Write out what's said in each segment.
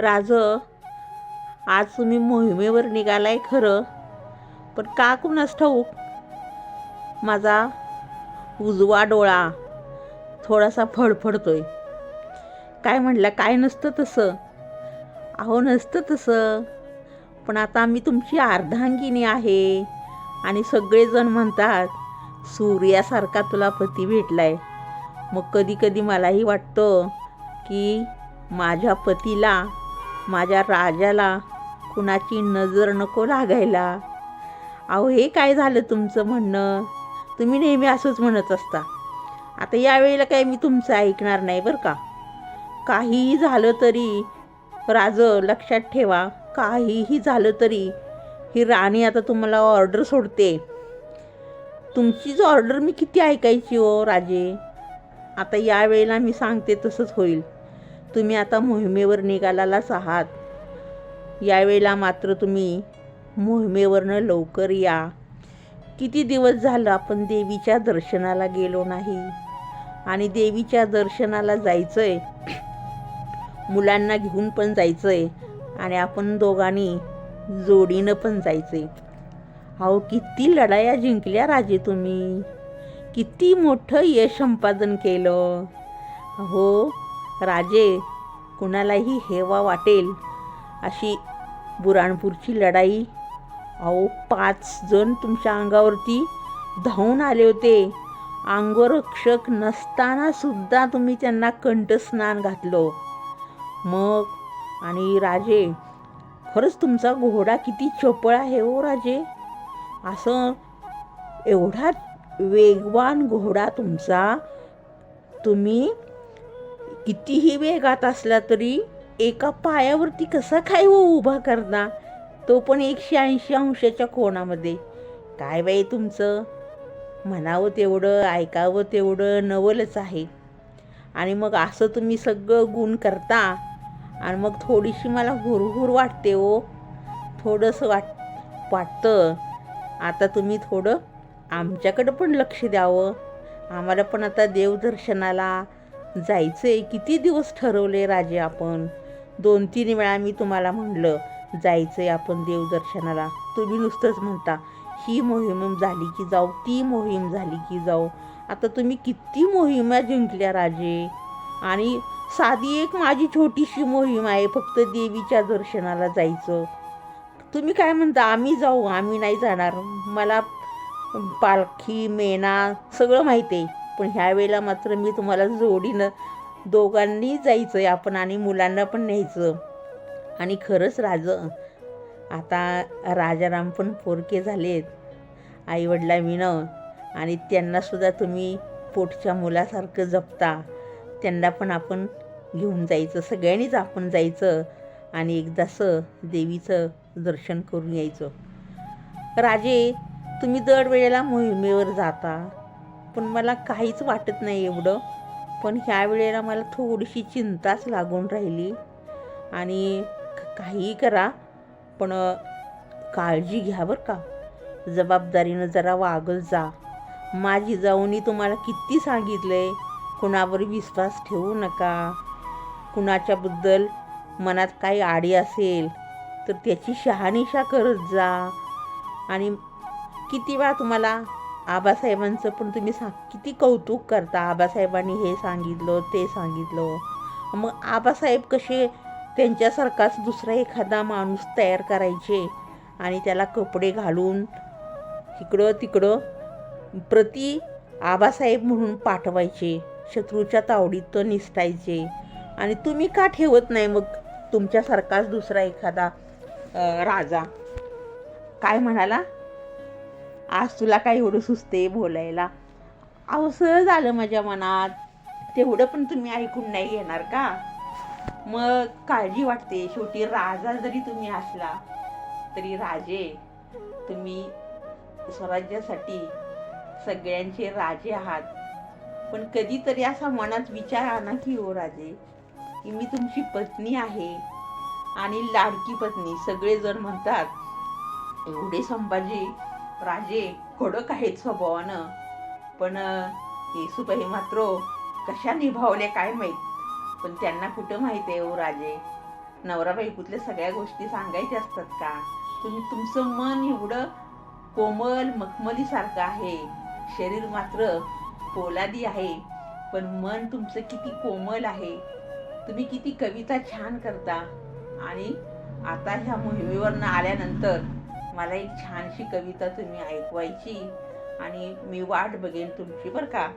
राज आज तुम्ही मोहिमेवर निघालाय खरं पण का कुणास ठाऊक? माझा उजवा डोळा थोडासा फडफडतोय. काय म्हटलं काय नसतं तसं. अहो नसतं तसं. पण आता मी तुमची अर्धांगिनी आहे. आणि सगळेजण म्हणतात सूर्यासारखा तुला पती भेटलाय. मग कधी कधी मलाही वाटतं की माझ्या पतीला माझ्या राजाला कुणाची नजर नको लागायला. अहो हे काय झालं तुमचं म्हणणं? तुम्ही नेहमी असंच म्हणत असता. आता यावेळेला काय मी तुमचं ऐकणार नाही बरं का? काहीही झालं तरी राज लक्षात ठेवा काहीही झालं तरी ही राणी आता तुम्हाला ऑर्डर सोडते. तुमचीच ऑर्डर मी किती ऐकायची हो राजे? आता यावेळेला मी सांगते तसंच होईल. तुम्ही आता मोहिमेवर निघालालाच आहात. यावेळेला मात्र तुम्ही मोहिमेवरनं लवकर या. किती दिवस झालं आपण देवीच्या दर्शनाला गेलो नाही? आणि देवीच्या दर्शनाला जायचं आहे मुलांना घेऊन पण जायचं आहे आणि आपण दोघांनी जोडीनं पण जायचं आहे अहो किती लढाया जिंकल्या राजे तुम्ही. किती मोठं यश संपादन केलं. हो राजे कुणालाही हेवा वाटेल अशी बुराणपूरची लढाई. अहो पाच जण तुमच्या अंगावरती धावून आले होते. अंगरक्षक नसताना सुद्धा तुम्ही त्यांना कंठस्नान घातलं. मग आणि राजे खरंच तुमचा घोडा किती चपळ आहे हो राजे? असं एवढा वेगवान घोडा तुमचा तुम्ही कितीही वेगात असला तरी एका पायावरती कसा काय हो उभा करता तो पण एकशे ऐंशी अंशाच्या कोणामध्ये काय बाई तुमचं? म्हणावं तेवढं ऐकावं तेवढं नवलच आहे. आणि मग असं तुम्ही सगळं गुण करता? आणि मग थोडीशी मला हुरहुर वाटते हो. थोडंसं वाट वाटतं. आता तुम्ही थोडं आमच्याकडं पण लक्ष द्यावं. आम्हाला पण आता देवदर्शनाला जायचं आहे किती दिवस ठरवले राजे आपण? दोन तीन वेळा मी तुम्हाला म्हणलं जायचं आहे आपण देवदर्शनाला. तुम्ही नुसतंच म्हणता ही मोहीम झाली की जाऊ ती मोहीम झाली की जाऊ. आता तुम्ही किती मोहिमा जिंकल्या राजे? आणि साधी एक माझी छोटीशी मोहीम आहे फक्त देवीच्या दर्शनाला जायचं. तुम्ही काय म्हणता आम्ही जाऊ आम्ही नाही जाणार. मला पालखी मेना सगळं माहिती आहे. पण ह्या वेळेला मात्र मी तुम्हाला जोडीनं दोघांनी जायचं आहे आपण आणि मुलांना पण न्यायचं. आणि खरंच राज आता राजाराम पण पोरके झालेत आईवडिलाविनं. आणि त्यांनासुद्धा तुम्ही पोटच्या मुलासारखं जपता. त्यांना पण आपण घेऊन जायचं सगळ्यांनीच आपण जायचं आणि एकदासं देवीचं दर्शन करून यायचं. राजे तुम्ही दरवेळेला मोहिमेवर जाता. पण मला काहीच वाटत नाही एवढं. पण ह्या वेळेला मला थोडीशी चिंताच लागून राहिली. आणि काही काहीही करा पण काळजी घ्या बरं का. जबाबदारीनं जरा वागत जा. माझी जाऊनी तुम्हाला किती सांगितलं आहे कुणावर विश्वास ठेवू नका. कुणाच्याबद्दल मनात काही आडी असेल तर त्याची शहानिशा करत जा. आणि किती वेळा तुम्हाला आबासाहेबांचं पण तुम्ही सांग किती कौतुक करता. आबासाहेबांनी हे सांगितलं ते सांगितलं. मग आबासाहेब कसे त्यांच्यासारखाच दुसरा एखादा माणूस तयार करायचे आणि त्याला कपडे घालून इकडं तिकडं प्रति आबासाहेब म्हणून पाठवायचे शत्रूच्या तावडीत तो निसटायचे. आणि तुम्ही का ठेवत नाही मग तुमच्यासारखाच दुसरा एखादा राजा? काय म्हणाला? आज तुला काय एवढं सुचते बोलायला? अवसर झालं माझ्या मनात. तेवढं पण तुम्ही ऐकून नाही घेणार का? मग काळजी वाटते. शेवटी राजा जरी तुम्ही असला तरी राजे तुम्ही स्वराज्यासाठी सगळ्यांचे राजे आहात. पण कधीतरी असा मनात विचार आणा की हो राजे की मी तुमची पत्नी आहे आणि लाडकी पत्नी सगळेजण म्हणतात. एवढे संभाजी राजे कडक आहेत स्वभावानं. पण येसुबाई मात्र कशा निभावल्या काय माहीत? पण त्यांना कुठं माहीत आहे हो राजे? नवरा बायकोतल्या सगळ्या गोष्टी सांगायच्या असतात का? तुम्ही तुमचं मन एवढं कोमल मखमलीसारखं आहे. शरीर मात्र पोलादी आहे. पण मन तुमचं किती कोमल आहे. तुम्ही किती कविता छान करता. आणि आता ह्या मोहिमेवरनं आल्यानंतर मला एक छानशी कविता तुम्ही ऐकवायची आणि मी वाट बघेन तुमची बरं का.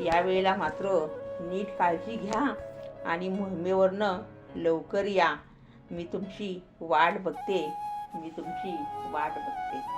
यावेळेला मात्र नीट काळजी घ्या आणि मोहिमेवरनं लवकर या. मी तुमची वाट बघते. मी तुमची वाट बघते.